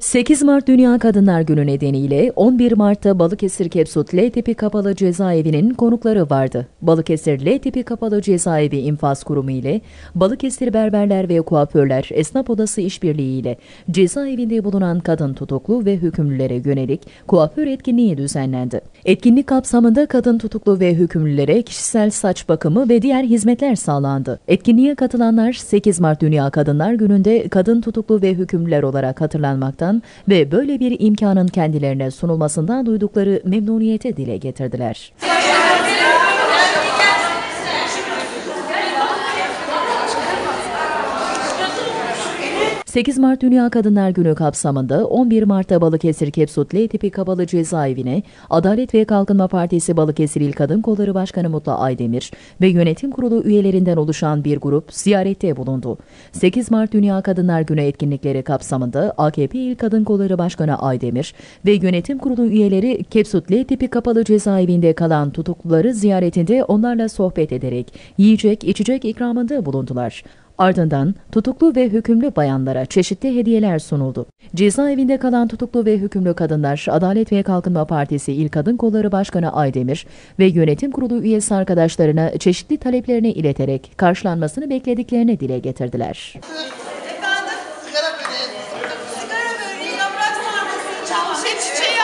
8 Mart Dünya Kadınlar Günü nedeniyle 11 Mart'ta Balıkesir Kepsut L tipi kapalı cezaevinin konukları vardı. Balıkesir L tipi kapalı cezaevi infaz kurumu ile Balıkesir Berberler ve Kuaförler Esnaf Odası işbirliği ile cezaevinde bulunan kadın tutuklu ve hükümlülere yönelik kuaför etkinliği düzenlendi. Etkinlik kapsamında kadın tutuklu ve hükümlülere kişisel saç bakımı ve diğer hizmetler sağlandı. Etkinliğe katılanlar 8 Mart Dünya Kadınlar Günü'nde kadın tutuklu ve hükümlüler olarak hatırlanmaktan ve böyle bir imkanın kendilerine sunulmasından duydukları memnuniyete dile getirdiler. 8 Mart Dünya Kadınlar Günü kapsamında 11 Mart'ta Balıkesir Kepsut L tipi kapalı cezaevine Adalet ve Kalkınma Partisi Balıkesir İl Kadın Kolları Başkanı Mutlu Aydemir ve yönetim kurulu üyelerinden oluşan bir grup ziyarette bulundu. 8 Mart Dünya Kadınlar Günü etkinlikleri kapsamında AKP İl Kadın Kolları Başkanı Aydemir ve yönetim kurulu üyeleri Kepsut L tipi kapalı cezaevinde kalan tutukluları ziyaretinde onlarla sohbet ederek yiyecek içecek ikramında bulundular. Ardından tutuklu ve hükümlü bayanlara çeşitli hediyeler sunuldu. Cezaevinde kalan tutuklu ve hükümlü kadınlar Adalet ve Kalkınma Partisi İl Kadın Kolları Başkanı Aydemir ve yönetim kurulu üyesi arkadaşlarına çeşitli taleplerini ileterek karşılanmasını beklediklerini dile getirdiler. Efendim? Sigara böreği. Sigara böreği, yaprak sarması, çam çiçeği.